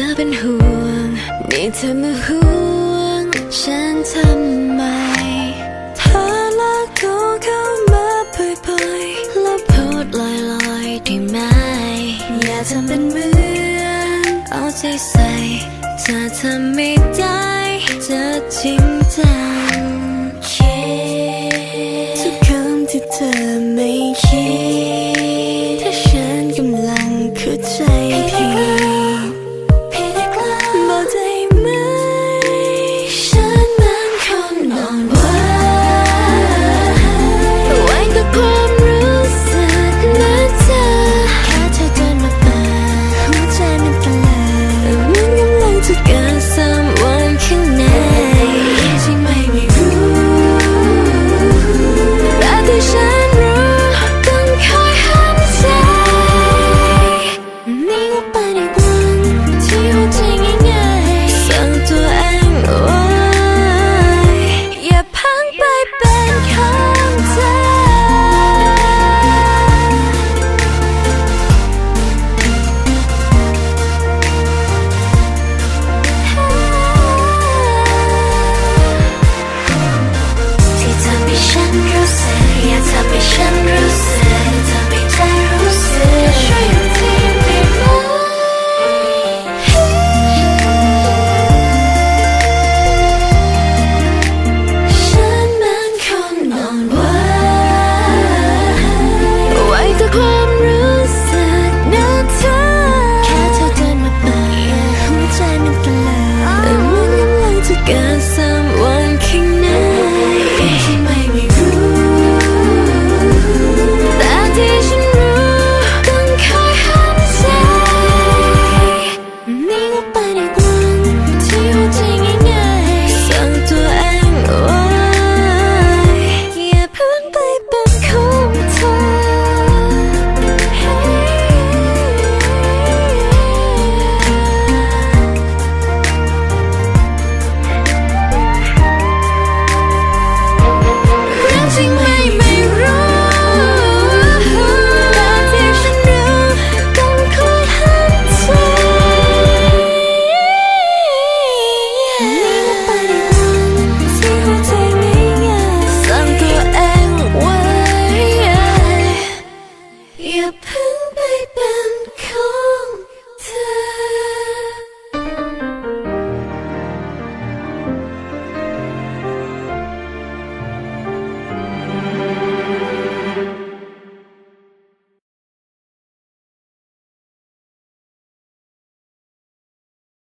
ธอเป็นห่วง นี่เธอมาห่วง ฉันทำไมเธอลากตัวเข้ามาบ่อยๆแล้วพูดลอยๆได้ไหม อย่าทำเป็นเหมือนเอาใจใส่เธอทำไม่ได้เธอจริงจังทุกคำที่เธอไม่คิด